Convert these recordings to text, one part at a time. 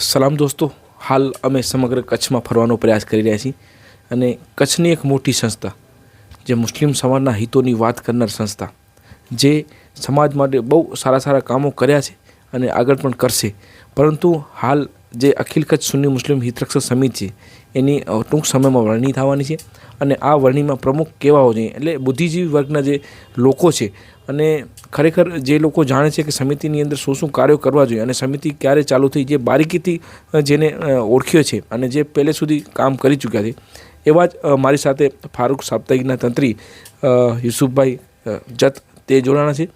સલામ દોસ્તો. હાલ અમે સમગ્ર કચ્છમાં ફરવાનો પ્રયાસ કરી રહ્યા છીએ અને કચ્છની એક મોટી સંસ્થા, જે મુસ્લિમ સમાજના હિતોની વાત કરનાર સંસ્થા, જે સમાજ માટે બહુ સારા સારા કામો કર્યા છે અને આગળ પણ કરશે. પરંતુ હાલ જે અખિલ કચ્છ સુન્ની મુસ્લિમ હિતરક્ષક સમિતિ એની ટૂંક સમયમાં વરણી થવાની છે અને આ વરણીમાં પ્રમુખ કેવા હોવા જોઈએ? એટલે બુદ્ધિજીવી વર્ગના જે લોકો છે અને ખરેખર જે લોકો જાણે છે કે સમિતિની અંદર શું શું કાર્યો કરવા જોઈએ અને સમિતિ ક્યારે ચાલુ થઈ, જે બારીકીથી જેને ઓળખ્યો છે અને જે પહેલે સુધી કામ કરી ચૂક્યા છે, એવા જ મારી સાથે ફારૂક સાપ્તાહિકના તંત્રી યુસુફભાઈ જત તે જોડાણા છે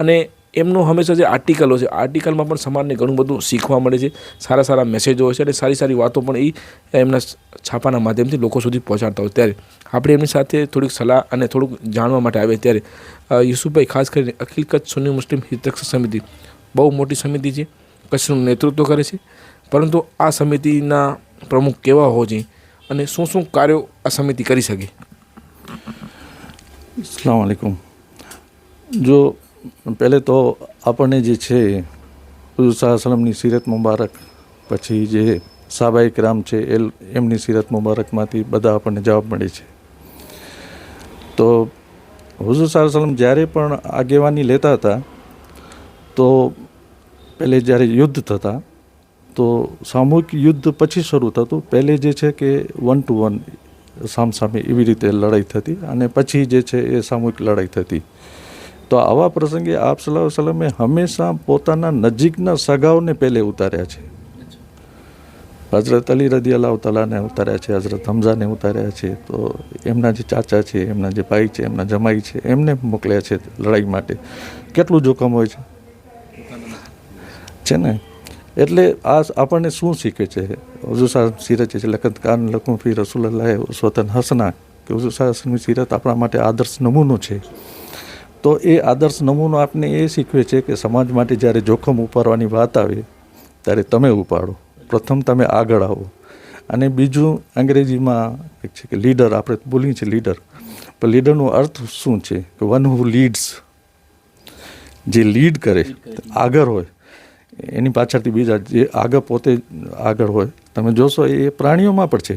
અને એમનું હંમેશા જે આર્ટિકલો છે આર્ટિકલમાં પણ સમાજને ઘણું બધું શીખવા મળે છે. સારા સારા મેસેજો હોય છે અને સારી સારી વાતો પણ એ એમના છાપાના માધ્યમથી લોકો સુધી પહોંચાડતા હોય ત્યારે. આપણે એમની સાથે થોડીક સલાહ અને થોડુંક જાણવા માટે આવે ત્યારે. યુસુફભાઈ, ખાસ કરીને અખિલ કચ્છ સુન્ની મુસ્લિમ હિતરક્ષક સમિતિ. બહુ મોટી સમિતિ છે, કચ્છનું નેતૃત્વ કરે છે. પરંતુ આ સમિતિના પ્રમુખ કેવા હોવા જોઈએ અને શું શું કાર્યો આ સમિતિ કરી શકે? અસલામ વાલેકુમ. જો પહેલે તો આપણને જે છે, હજુ સાહસલમની સિરત મુબારક, પછી જે સાબાઈ રામ છે એ એમની સિરત મુબારકમાંથી બધા આપણને જવાબ મળે છે. તો હુઝુર સાહસલમ જ્યારે પણ આગેવાની લેતા હતા, તો પહેલે જ્યારે યુદ્ધ થતા, તો સામૂહિક યુદ્ધ પછી શરૂ થતું. પહેલે જે છે કે વન ટુ વન સામસામે એવી રીતે લડાઈ થતી અને પછી જે છે એ સામૂહિક લડાઈ થતી. તો આવા પ્રસંગે આપ સલાહ સલમે હંમેશા પોતાના નજીકના સગાઓને પહેલે ઉતાર્યા છે. હઝરત અલી રદી અલ્લાહ તલાને ઉતાર્યા છે, હઝરત હમઝાને ઉતાર્યા છે, તો એમના જે ચાચા છે, એમના જે ભાઈ છે, એમના જમાઈ છે, એમને મોકલ્યા છે લડાઈ માટે. કેટલું જોખમ હોય છે? છે ને? એટલે આ આપણને શું શીખે છે? હજુ સાહેબ સિરત છે, લખત કાન લખું ફી રસુલ્લાહ સ્વતન હસના, કે હજુ સાહેબ સીરત આપણા માટે આદર્શ નમૂનો છે. તો એ આદર્શ નમૂનો આપને એ શીખવે છે કે સમાજ માટે જ્યારે જોખમ ઉપાડવાની વાત આવે, ત્યારે તમે ઉપાડો. પ્રથમ તમે આગળ આવો. અને બીજું અંગ્રેજીમાં એક છે કે લીડર આપણે બોલીએ છીએ લીડર પણ લીડરનો અર્થ શું છે? કે વન હુ લીડ્સ જે લીડ કરે, આગળ હોય. એની પાછળથી બીજા જે આગળ પોતે આગળ હોય. તમે જોશો એ પ્રાણીઓમાં પણ છે.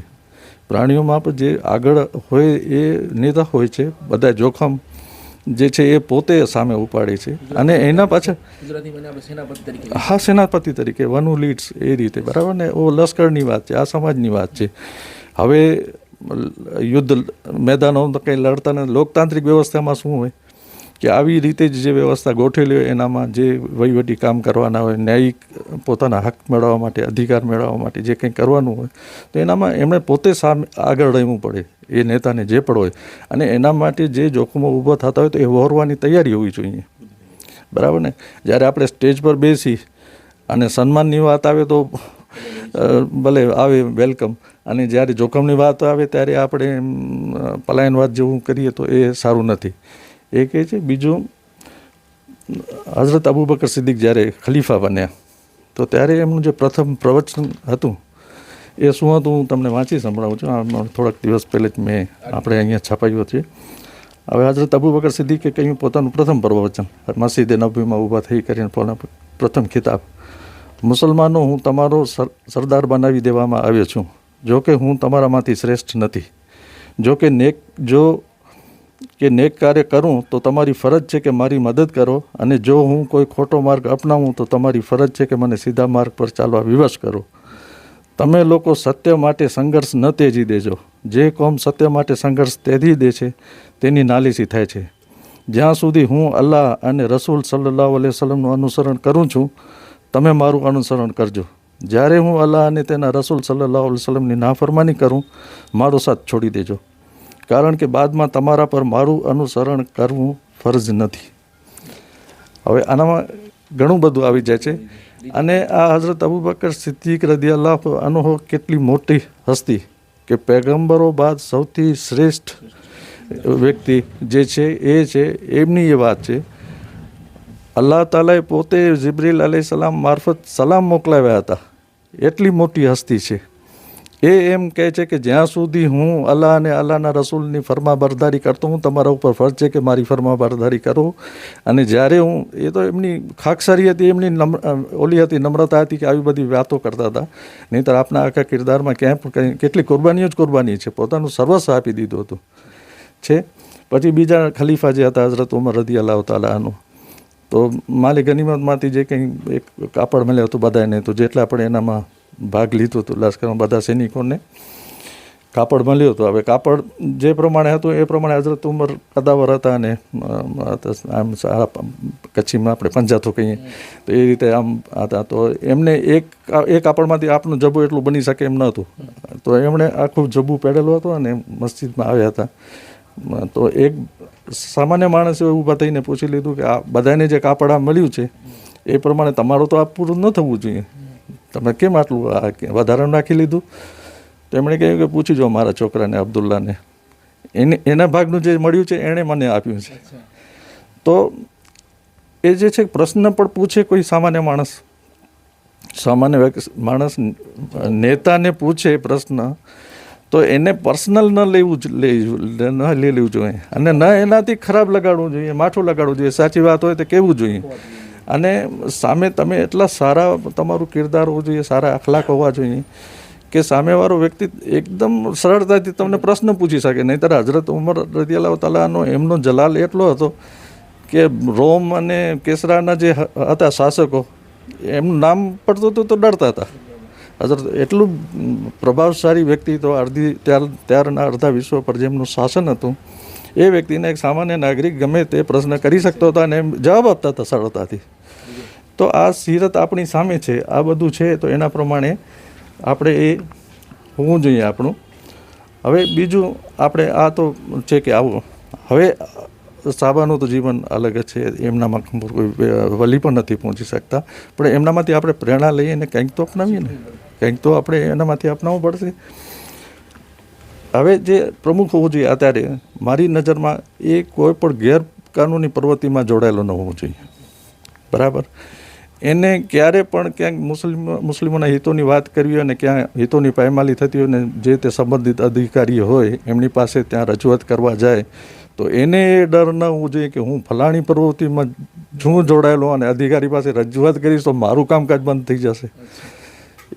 પ્રાણીઓમાં પણ જે આગળ હોય એ નેતા હોય છે. બધા જોખમ જે છે એ પોતે સામે ઉપાડે છે. અને એના પાછળ હા સેનાપતિ તરીકે વન હુ લીડ્સ એ રીતે બરાબર ને? ઓ લશ્કરની વાત છે આ સમાજની વાત છે. હવે યુદ્ધ મેદાનો કંઈ લડતા ને લોકતાંત્રિક વ્યવસ્થામાં શું હોય? કે આવી રીતે જ જે વ્યવસ્થા ગોઠવેલી હોય એનામાં જે વહીવટી કામ કરવાના હોય, ન્યાયિક પોતાના હક મેળવવા માટે, અધિકાર મેળવવા માટે જે કંઈ કરવાનું હોય, તો એનામાં એમણે પોતે સામે આગળ રહેવું પડે, એ નેતાને જે પણ હોય. અને એના માટે જે જોખમો ઊભા થતા હોય તો એ વહોરવાની તૈયારી હોવી જોઈએ. બરાબર ને? જ્યારે આપણે સ્ટેજ પર બેસી અને સન્માનની વાત આવે તો ભલે આવે, વેલકમ. અને જ્યારે જોખમની વાત આવે ત્યારે આપણે પલાયનવાદ જેવું કરીએ તો એ સારું નથી. એ કહે છે, બીજું, હઝરત અબુ બકર સિદ્દીક જ્યારે ખલીફા બન્યા, તો ત્યારે એમનું જે પ્રથમ પ્રવચન હતું, એ શું હતું, હું તમને વાંચી સંભળાવું છું. આ થોડાક દિવસ પહેલે જ મેં આપણે અહીંયા છપાયું છે. હવે હઝરત અબુ બકર સિદ્દીકે કહ્યું, પોતાનું પ્રથમ પ્રવચન, મસ્જિદે નબીમાં ઊભા થઈ કરીને પ્રથમ ખિતાબ, મુસલમાનો, હું તમારો સર- સરદાર બનાવી દેવામાં આવ્યો છું. જો કે હું તમારામાંથી શ્રેષ્ઠ નથી. જો કે નેક, જો કે નેક કાર્ય કરું તો તમારી ફરજ છે કે મારી મદદ કરો અને જો હું કોઈ ખોટો માર્ગ અપનાવું તો તમારી ફરજ છે કે મને સીધા માર્ગ પર ચાલવા વિવશ કરો. તમે લોકો સત્ય માટે સંઘર્ષ ન તેજી દેજો. જે કોમ સત્ય માટે સંઘર્ષ તેજી દે છે, તેની નાલીસી થાય છે. જ્યાં સુધી હું અલ્લાહ અને રસૂલ સલ્લાહ અલૈહિ સલમનું અનુસરણ કરું છું, તમે મારું અનુસરણ કરજો. જ્યારે હું અલ્લાહ અને તેના રસૂલ સલ્લાહ અલૈહિ વસલ્લમની નાફરમાની કરું, મારો સાથ છોડી દેજો. કારણ કે બાદમાં તમારા પર મારું અનુસરણ કરવું ફરજ નથી. હવે આનામાં ઘણું બધું આવી જાય છે. અને આ હઝરત અબુબકર સિદ્દીક રદિયાલ્લાહ અનુભવ કેટલી મોટી હસ્તી કે પેગંબરો બાદ સૌથી શ્રેષ્ઠ વ્યક્તિ જે છે એ છે, એમની એ વાત છે. અલ્લાહ તાલાએ પોતે જિબ્રીલ અલી સલામ મારફત સલામ મોકલાવ્યા હતા. એટલી મોટી હસ્તી છે. એ એમ કહે છે કે જ્યાં સુધી હું અલ્લાહ અને અલ્લાહના રસૂલની ફરમા બરદારી કરતો હું, તમારા ઉપર ફરજ છે કે મારી ફરમાબરદારી કરો. અને જ્યારે હું, એ તો એમની ખાકસારી હતી, એમની નમ્ર ઓલી હતી, નમ્રતા હતી કે આવી બધી વાતો કરતા હતા. નહીંતર આપના આખા કિરદારમાં ક્યાંય પણ કેટલી કુરબાનીઓ જ કુરબાની છે. પોતાનું સર્વસ્વ આપી દીધું હતું. છે? પછી બીજા ખલીફા જે હતા, હઝરત ઉમર રદી અલ્લાહ તાલાનું તો માલિક ગનીમતમાંથી જે કંઈ એક કાપડ મળ્યો હતું બધાને તો જેટલા પણ એનામાં ભાગ લીધો હતો લશ્કરમાં બધા સૈનિકોને. કાપડ મળ્યું હતું. હવે કાપડ જે પ્રમાણે હતું એ પ્રમાણે હજરત ઉમર કદાવર હતા અને આમ કચ્છીમાં આપણે પંજાથો કહીએ. તો એ રીતે આમ હતા. તો એમને એક એ કાપડમાંથી આપનું જબુ એટલું બની શકે એમ નહોતું તો એમણે આખું જબુ પહેરેલું હતું અને મસ્જિદમાં આવ્યા હતા. તો એક સામાન્ય માણસે ઊભા થઈને પૂછી લીધું કે આ બધાને જે કાપડ આ મળ્યું છે, એ પ્રમાણે તમારું તો આ પૂરું ન થવું જોઈએ. તમે કેમ આટલું આ વધારાનું નાખી લીધું? તો એમણે કહ્યું કે પૂછી જો મારા છોકરાને અબ્દુલ્લાને. એને એના ભાગનું જે મળ્યું છે એણે મને આપ્યું છે. તો એ જે છે પ્રશ્ન પણ પૂછે કોઈ સામાન્ય માણસ. સામાન્ય માણસ નેતાને પૂછે પ્રશ્ન તો એને પર્સનલ ન લેવું ન લઈ લેવું જોઈએ. અને ન એનાથી ખરાબ લગાડવું જોઈએ માઠું લગાડવું જોઈએ. સાચી વાત હોય તો કહેવું જોઈએ. અને સામે તમે એટલા સારા તમારું કિરદાર હોવું જોઈએ, સારા અખલાક હોવા જોઈએ કે સામેવાળો વ્યક્તિ એકદમ સરળતાથી તમને પ્રશ્ન પૂછી શકે. નહીંતર હજરત ઉમર રદિયાલા તાલાનો એમનો જલાલ એટલો હતો કે રોમ અને કેસરાના જે હતા શાસકો એમનું નામ પડતું હતું તો ડરતા હતા. હજરત એટલું પ્રભાવશાળી વ્યક્તિ તો અડધી ત્યાર, ત્યારના અડધા વિશ્વ પર જેમનું શાસન હતું એ વ્યક્તિને એક સામાન્ય નાગરિક ગમે તે પ્રશ્ન કરી શકતો હતો અને જવાબ આપતા હતા સરળતાથી. તો આ સિરત આપણી સામે છે, આ બધું છે, તો એના પ્રમાણે આપણે એ હોવું જોઈએ આપણું. હવે બીજું આપણે આ તો છે કે આવું, હવે સાબાનું તો જીવન અલગ છે, એમનામાં કોઈ વલી પણ નથી પહોંચી શકતા. પણ એમનામાંથી આપણે પ્રેરણા લઈએ ને કંઈક તો અપનાવીએ ને. કંઈક તો આપણે એનામાંથી અપનાવવું પડશે. હવે જે પ્રમુખ હોવું જોઈએ અત્યારે મારી નજરમાં એ કોઈ પણ ગેરકાનૂની પ્રવૃત્તિમાં જોડાયેલો ન હોવો જોઈએ. બરાબર? એને ક્યારે પણ ક્યાંક મુસ્લિમ, મુસ્લિમોના હિતોની વાત કરવી હોય અને ક્યાં હિતોની પાયમાલી થતી હોય ને જે તે સંબંધિત અધિકારી હોય, એમની પાસે ત્યાં રજૂઆત કરવા જાય, તો એને એ ડર ન હોવું જોઈએ કે હું ફલાણી પ્રવૃત્તિમાં છું જોડાયેલો અને અધિકારી પાસે રજૂઆત કરીશ તો મારું કામકાજ બંધ થઈ જશે.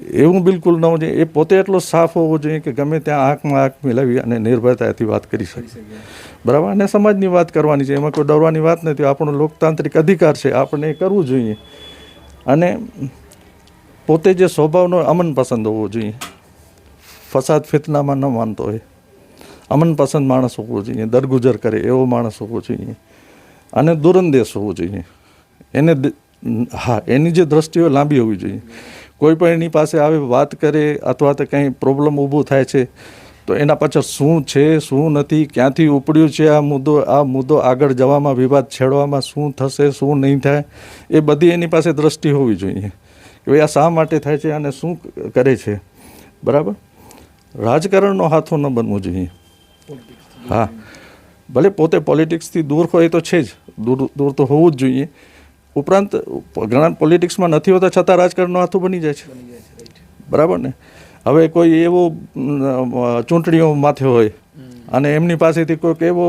એવું બિલકુલ ન હોવું જોઈએ. એ પોતે એટલો સાફ હોવો જોઈએ કે ગમે ત્યાં આંખમાં આંખ મિલાવી અને નિર્ભયતાથી વાત કરી શકે. બરાબર? અને સમાજની વાત કરવાની છે. એમાં કોઈ ડરવાની વાત નથી. આપણો લોકતાંત્રિક અધિકાર છે. આપણે એ કરવું જોઈએ. અને પોતે જે સ્વભાવનો અમન પસંદ હોવો જોઈએ. ફસાદ ફિતનામાં ન માનતો હોય. અમન પસંદ માણસ હોવો જોઈએ. દરગુજર કરે એવો માણસ હોવો જોઈએ. અને દુરંદેશ હોવો જોઈએ. એને હા એની જે દ્રષ્ટિઓ લાંબી હોવી જોઈએ. કોઈ પણ એની પાસે આવે, વાત કરે અથવા તો કંઈ પ્રોબ્લેમ ઊભું થાય છે, તો એના પાછળ શું છે, શું નથી, ક્યાંથી ઉપડ્યું છે આ મુદ્દો આ મુદ્દો આગળ જવામાં વિવાદ છેડવામાં શું થશે, શું નહીં થાય, એ બધી એની પાસે દ્રષ્ટિ હોવી જોઈએ કે ભાઈ આ શા માટે થાય છે અને શું કરે છે. બરાબર? રાજકારણનો હાથો ન બનવો જોઈએ. હા. ભલે પોતે પોલિટિક્સથી દૂર હોય તો છે જ. દૂર દૂર તો હોવું જ જોઈએ. ઉપરાંત, ઘણા પોલિટિક્સમાં નથી હોતા, છતાં રાજકારણનો હાથો બની જાય છે. બરાબર ને? હવે કોઈ એવો ચૂંટણીઓ માથે હોય, અને એમની પાસેથી કોઈક એવો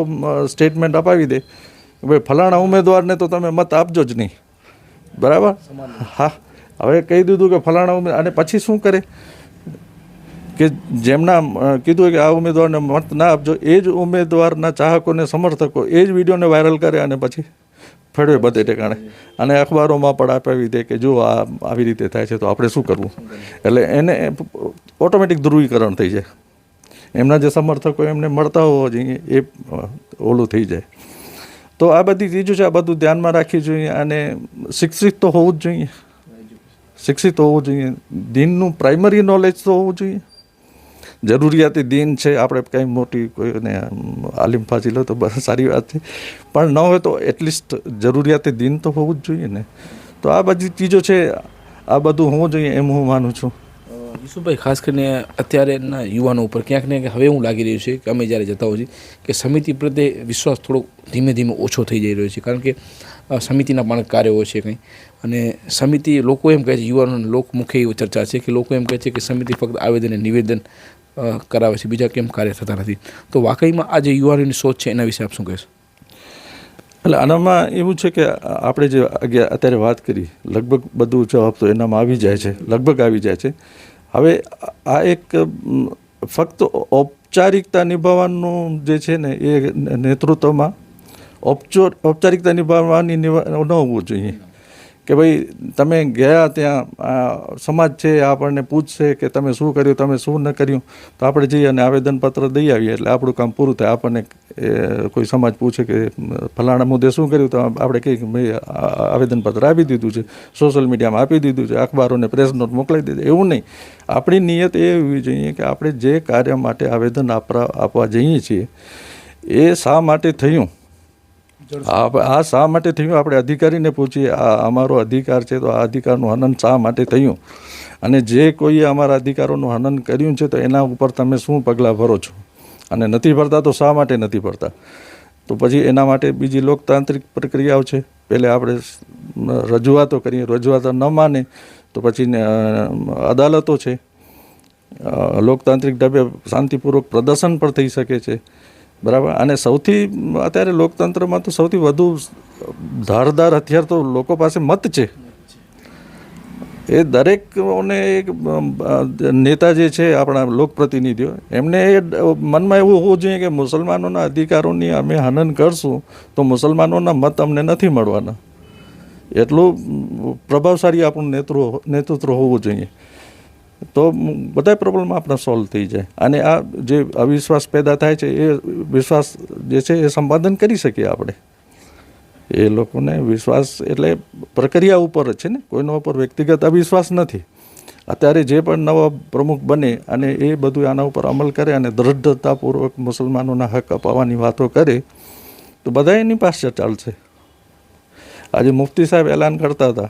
સ્ટેટમેન્ટ અપાવી દે કે ભાઈ, ફલાણા ઉમેદવારને તો તમે મત આપજો જ નહીં. બરાબર? હા. હવે કહી દીધું કે ફલાણા ઉમેદવાર અને પછી શું કરે? કે જેમના કીધું કે આ ઉમેદવારને મત ના આપજો, એ જ ઉમેદવારના ચાહકોને, સમર્થકો, એ જ વિડીયોને વાયરલ કરે, અને પછી? ફેરવે બધે ટેકાણે અને અખબારોમાં પણ અપાવી દે કે જો આ આવી રીતે થાય છે તો આપણે શું કરવું? એટલે એને ઓટોમેટિક ધ્રુવીકરણ થઈ જાય. એમના જે સમર્થકો એમને મળતા હોવા જોઈએ, એ ઓલું થઈ જાય. તો આ બધી ચીજો છે, આ બધું ધ્યાનમાં રાખવી જોઈએ અને શિક્ષિત તો હોવું જ જોઈએ. શિક્ષિત હોવું જોઈએ. દિનનું પ્રાઇમરી નોલેજ તો હોવું જોઈએ. જરૂરિયાતી દિન છે. આપણે કંઈ મોટી કોઈને આલિમ ફાજી લો તો બસ સારી વાત છે. પણ ન હોય તો એટલીસ્ટ જરૂરિયાતી દિન તો હોવું જ જોઈએ ને. તો આ બધી ચીજો છે. આ બધું હોવું જોઈએ એમ હું માનું છું. યુસુફભાઈ ખાસ કરીને અત્યારેના યુવાનો ઉપર ક્યાંક ને હવે એવું લાગી રહ્યું છે કે અમે જ્યારે જતા હોઈએ કે સમિતિ પ્રત્યે વિશ્વાસ થોડો ધીમે ધીમે ઓછો થઈ જઈ રહ્યો છે. કારણ કે સમિતિના પણ કાર્યો છે કંઈ. અને સમિતિ, લોકો એમ કહે છે, યુવાનોને લોકમુખે એવી ચર્ચા છે કે લોકો એમ કહે છે કે સમિતિ ફક્ત આવેદન નિવેદન કરાવે છે. બીજા કેમ કાર્ય થતા નથી? તો વાકઈમાં આ જે યુવાનોની સોચ છે, એના વિશે આપ શું કહેશો? એટલે આનામાં એવું છે કે આપણે જે અત્યારે વાત કરી, લગભગ બધું જવાબ તો એનામાં આવી જાય છે, લગભગ આવી જાય છે. હવે આ એક ફક્ત ઔપચારિકતા નિભાવવાનું જે છે ને, એ નેતૃત્વમાં ઔપચો, ઔપચારિકતા નિભાવવાની ન હોવું જોઈએ. કે ભાઈ, તમે ગયા ત્યાં સમાજ છે આપણને પૂછશે કે તમે શું કર્યું, તમે શું ન કર્યું, તો આપણે જઈએ અને આવેદનપત્ર દઈ આવીએ. એટલે આપણું કામ પૂરું થાય. આપણને કોઈ સમાજ પૂછે કે ફલાણા મુદ્દે શું કર્યું? તો આપણે કહીએ કે, ભાઈ આવેદનપત્ર આપી દીધું છે. સોશિયલ મીડિયામાં આપી દીધું છે. અખબારોને પ્રેસ નોટ મોકલાવી દીધી એવું નહીં. આપણી નિયત એ હોવી જોઈએ કે આપણે જે કાર્ય માટે આવેદન આપવા આપવા જઈએ છીએ, એ શા માટે થયું? આ શા માટે થયું? આપણે અધિકારીને પૂછીએ. આ અમારો અધિકાર છે તો આ અધિકારનું હનન શા માટે થયું? અને જે કોઈએ અમારા અધિકારોનું હનન કર્યું છે તો એના ઉપર તમે શું પગલાં ભરો છો? અને નથી ભરતા તો શા માટે નથી ભરતા? તો પછી એના માટે બીજી લોકતાંત્રિક પ્રક્રિયાઓ છે. પહેલે આપણે રજૂઆતો કરીએ. રજૂઆતો ન માને તો પછી અદાલતો છે. લોકતાંત્રિક ઢબે શાંતિપૂર્વક પ્રદર્શન પણ થઈ શકે છે. બરાબર? અને સૌથી, અત્યારે લોકતંત્રમાં તો સૌથી વધુ ધારદાર હથિયાર તો લોકો પાસે મત છે. એ દરેકને એક નેતા જે છે, આપણા લોકપ્રતિનિધિઓ, એમને એ મનમાં એવું હોવું જોઈએ કે મુસલમાનોના અધિકારોની અમે હનન કરશું, તો મુસલમાનોના મત અમને નથી મળવાના. એટલું પ્રભાવશાળી આપણું નેતૃત્વ નેતૃત્વ હોવું જોઈએ. તો બધા પ્રોબ્લેમ આપણા સોલ્વ થઈ જાય. અને આ જે અવિશ્વાસ પેદા થાય છે, એ વિશ્વાસ જે છે, એ સંપાદન કરી શકીએ આપણે. એ લોકોને વિશ્વાસ એટલે પ્રક્રિયા ઉપર જ છે ને. કોઈના ઉપર વ્યક્તિગત અવિશ્વાસ નથી. અત્યારે જે પણ નવા પ્રમુખ બને અને એ બધું આના ઉપર અમલ કરે અને દ્રઢતાપૂર્વક મુસલમાનોના હક અપાવવાની વાતો કરે, તો બધા એની પાસે ચાલશે. આજે મુફ્તી સાહેબ એલાન કરતા હતા.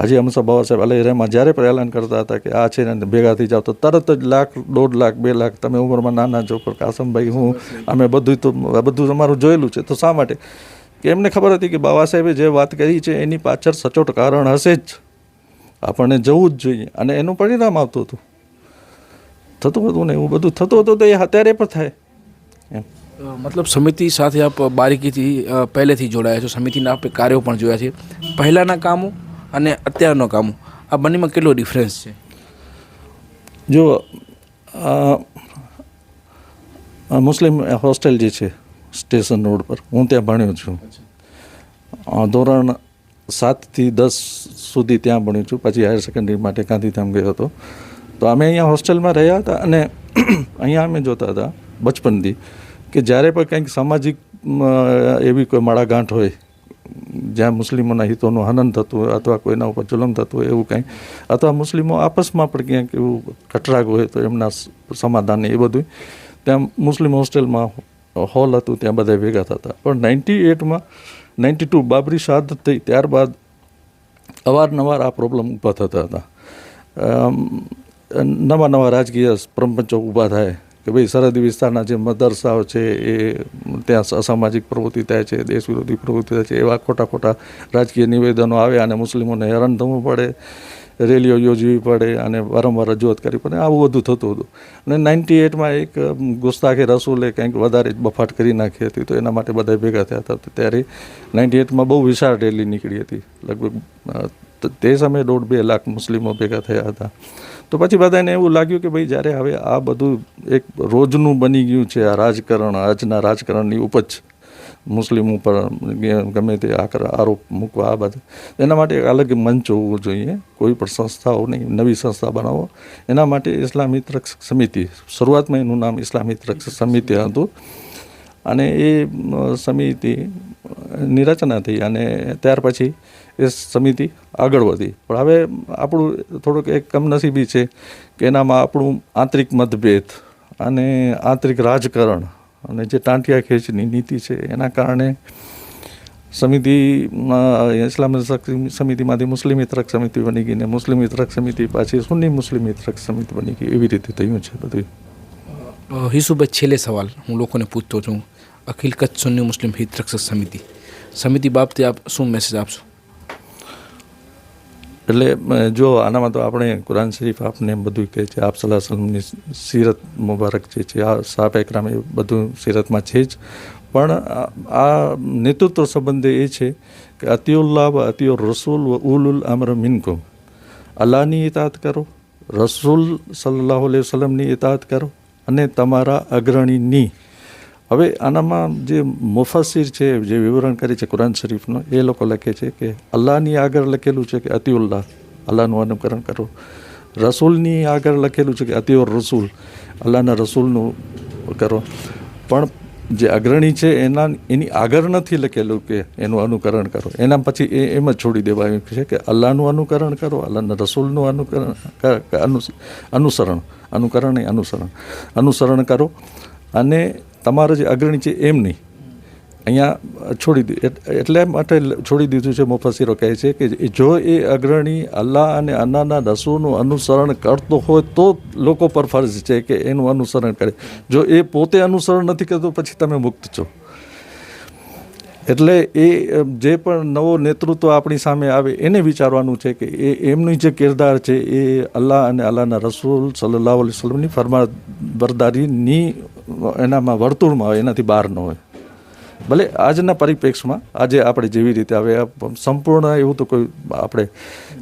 હાજી અમસા બાબા સાહેબ અલહી રહેમાં જ્યારે પણ કરતા હતા કે આ છે ને ભેગા થઈ જાઓ, તો તરત જ લાખ, દોઢ લાખ, બે લાખ, તમે ઉંમરમાં નાના છો, પણ કાસમભાઈ હું, અમે બધું તો, બધું અમારું જોયેલું છે. તો શા માટે? કે એમને ખબર હતી કે બાબા સાહેબે જે વાત કરી છે, એની પાછળ સચોટ કારણ હશે જ. આપણને જવું જ જોઈએ. અને એનું પરિણામ આવતું હતું. થતું હતું ને, એવું બધું થતું હતું તો એ અત્યારે પણ થાય. એમ. મતલબ સમિતિ સાથે આપ બારીકીથી પહેલેથી જોડાયા છો, સમિતિના કાર્યો પણ જોયા છે. પહેલાંના કામો? અને અત્યારનો કામો આ બંનેમાં કેટલો ડિફરન્સ છે? જો મુસ્લિમ હોસ્ટેલ જે છે સ્ટેશન રોડ પર હું ત્યાં ભણ્યો છું. ધોરણ સાતથી દસ સુધી ત્યાં ભણ્યો છું. પછી હાયર સેકન્ડરી માટે ગાંધીધામ ગયો હતો. તો અમે અહીંયા હોસ્ટેલમાં રહ્યા હતા અને અહીંયા અમે જોતા હતા બચપનથી કે જ્યારે પણ કંઈક સામાજિક એવી કોઈ માળાગાંઠ હોય જ્યાં મુસ્લિમોના હિતોનું હનન થતું હોય અથવા કોઈના ઉપર જુલમ થતું હોય એવું કંઈ. અથવા મુસ્લિમો આપસમાં પણ ક્યાંક એવું કટરાગ હોય તો એમના સમાધાન એ બધું ત્યાં મુસ્લિમ હોસ્ટેલમાં હોલ હતું, ત્યાં બધા ભેગા થતા. પણ નાઇન્ટી એટમાં, નાઇન્ટી ટુ બાબરી શહાદત થઈ ત્યારબાદ અવારનવાર આ પ્રોબ્લેમ ઊભા થતા હતા. નવા નવા રાજકીય પ્રપંચો ઊભા થાય. કે ભાઈ સરહદી વિસ્તારના જે મદરસાઓ છે એ ત્યાં અસામાજિક પ્રવૃત્તિ થાય છે, દેશ વિરોધી પ્રવૃત્તિ થાય છે, એવા ખોટા ખોટા રાજકીય નિવેદનો આવે અને મુસ્લિમોને હેરાન થવું પડે, રેલીઓ યોજવી પડે અને વારંવાર રજૂઆત કરવી પડે. આવું બધું થતું હતું. અને નાઇન્ટી એટમાં એક ગુસ્તાખે રસૂલે કંઈક વધારે બફાટ કરી નાખી હતી. તો એના માટે બધા ભેગા થયા હતા. ત્યારે નાઇન્ટી એટમાં બહુ વિશાળ રેલી નીકળી હતી. લગભગ ત- તે સમયે દોઢ બે લાખ મુસ્લિમો ભેગા થયા હતા. તો પછી બધાને એવું લાગ્યું કે ભાઈ, જ્યારે હવે આ બધું એક રોજનું બની ગયું છે, આ રાજકારણ, આજના રાજકારણની ઉપજ, મુસ્લિમ ઉપર ગમે તે આરોપ મૂકવા, આ બધા. એના માટે એક અલગ મંચ હોવું જોઈએ. કોઈ પણ સંસ્થાઓ નહીં, નવી સંસ્થા બનાવો. એના માટે ઇસ્લામિક રક્ષક સમિતિ, શરૂઆતમાં એનું નામ ઇસ્લામિક રક્ષક સમિતિ હતું. અને એ સમિતિની રચના થઈ અને ત્યાર પછી એ સમિતિ આગળ વધી. પણ હવે આપણું થોડુંક એક કમનસીબી છે કે એનામાં આપણું આંતરિક મતભેદ અને આંતરિક રાજકારણ અને જે ટાંટિયા ખેંચની નીતિ છે એના કારણે સમિતિ ઇસ્લામ સમિતિમાંથી મુસ્લિમ મિત્રક સમિતિ બની ગઈ ને મુસ્લિમ મિત્રક સમિતિ પાછી સુન્ની મુસ્લિમ મિત્રક સમિતિ બની ગઈ એવી રીતે થયું છે બધું. હિસુભાઈ છેલ્લે સવાલ હું લોકોને પૂછતો છું અખિલ કચ્છ સુન્ની મુસ્લિમ હિત રક્ષક સમિતિ સમિતિ બાબતે આપ શું મેસેજ આપશો એટલે જો આનામાં તો આપણે કુરાન શરીફ આપને બધું કહે છે, આપ સલાહ સલમની સીરત મુબારક જે છે, આ સાપ એકરામ એ બધું સિરતમાં છે જ. પણ આ- નેતૃત્વ સંબંધે એ છે કે, અતિઉલ્લાહ વ અતિઉર રસૂલ વ ઉલુલ અમર મિનકુમ. અલ્લાહની ઇતાત કરો, રસૂલ સલ્લાહ સલમની ઇતાત કરો અને તમારા અગ્રણીની. હવે આનામાં જે મુફાસિર છે, જે વિવરણ કરે છે કુરાન શરીફનો, એ લોકો લખે છે કે અલ્લાહની આગળ લખેલું છે કે અતિઉલ્લાહ. અલ્લાહનું અનુકરણ કરો. રસૂલની આગળ લખેલું છે કે અતિઉર રસૂલ. અલ્લાહના રસૂલનું કરો. પણ જે અગ્રણી છે, એના એની આગળ નથી લખેલું કે એનું અનુકરણ કરો. એના પછી એ એમ જ છોડી દેવાયું છે કે અલ્લાહનું અનુકરણ કરો, અલ્લાહના રસૂલનું અનુકરણ અનુસરણ, અનુકરણ એ અનુસરણ. અનુસરણ કરો. અને તમારા જે અગ્રણી છે, એમ નહીં. અહીંયા છોડી દીધું એટ- એટલે માટે છોડી દીધું છે મુફસીરો કહે છે કે જો એ અગ્રણી અલ્લાહ અને અન્નાના રસૂલનું અનુસરણ કરતો હોય તો લોકો પર ફરજ છે કે એનું અનુસરણ કરે. જો એ પોતે અનુસરણ નથી કરતો, પછી તમે મુક્ત છો. એટલે એ જે પણ નવો નેતૃત્વ આપણી સામે આવે, એને વિચારવાનું છે કે એ, એમનું જે કિરદાર છે એ અલ્લાહ અને અલ્લાહના રસૂલ સલ્લાહ અલી ફરમા બરદારીની એનામાં વર્તુળમાં હોય, એનાથી બહાર ન હોય. ભલે આજના પરિપ્રેક્ષમાં આજે આપણે જેવી રીતે, હવે સંપૂર્ણ એવું તો કોઈ આપણે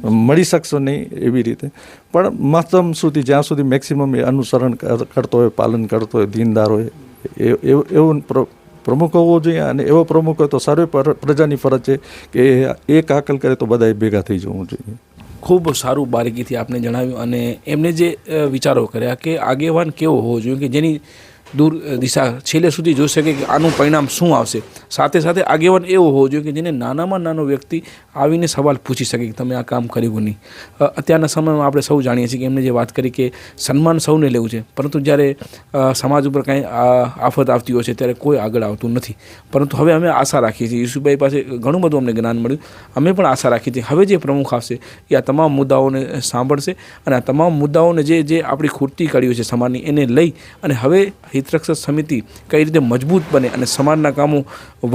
મળી શકશો નહીં એવી રીતે. પણ મહત્તમ સુધી, જ્યાં સુધી મેક્સિમમ એ અનુસરણ કરતો હોય, પાલન કરતો હોય, દીનદાર હોય, એ- એવો પ્રમુખ હોવો જોઈએ અને એવો પ્રમુખ હોય તો સર્વે પ્રજાની ફરજ છે કે એ, એક આકલ કરે તો બધાએ ભેગા થઈ જવું જોઈએ. ખૂબ સારું બારીકીથી આપને જણાવ્યું અને એમને જે વિચારો કર્યા કે આગેવાન કેવો હોવો જોઈએ કે જેની દૂર દિશા છેલ્લે સુધી જોઈ શકે કે આનું પરિણામ શું આવશે. સાથે સાથે આગેવાન એવો હોવો જોઈએ કે જેને નાનામાં નાનો વ્યક્તિ આવીને સવાલ પૂછી શકે કે તમે આ કામ કર્યું નહીં. અત્યારના સમયમાં આપણે સૌ જાણીએ છીએ કે એમને જે વાત કરી કે સન્માન સૌને લેવું છે, પરંતુ જ્યારે સમાજ ઉપર કાંઈ આફત આવતી હોય છે ત્યારે કોઈ આગળ આવતું નથી. પરંતુ હવે અમે આશા રાખીએ છીએ. યુસુભાઈ પાસે ઘણું બધું અમને જ્ઞાન મળ્યું. અમે પણ આશા રાખીએ છીએ. હવે જે પ્રમુખ આવશે એ આ તમામ મુદ્દાઓને સાંભળશે અને આ તમામ મુદ્દાઓને જે જે આપણી ખૂટતી કડીઓ છે સમાજની, એને લઈ અને હવે હિતરક્ષક સમિતિ કઈ રીતે મજબૂત બને અને સમાજના કામો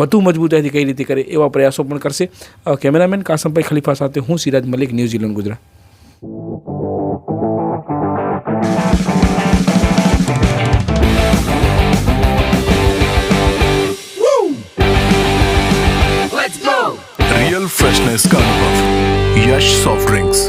વધુ મજબૂતાઈથી કઈ રીતે કરે એવા પ્રયાસો પણ કરશે. કેમેરામેન કાસમભાઈ ખલીફા સાથે હું Siraj Malik New Zealand Gujarat. Real freshness કા યશ સોફ્ટ ડ્રિંક્સ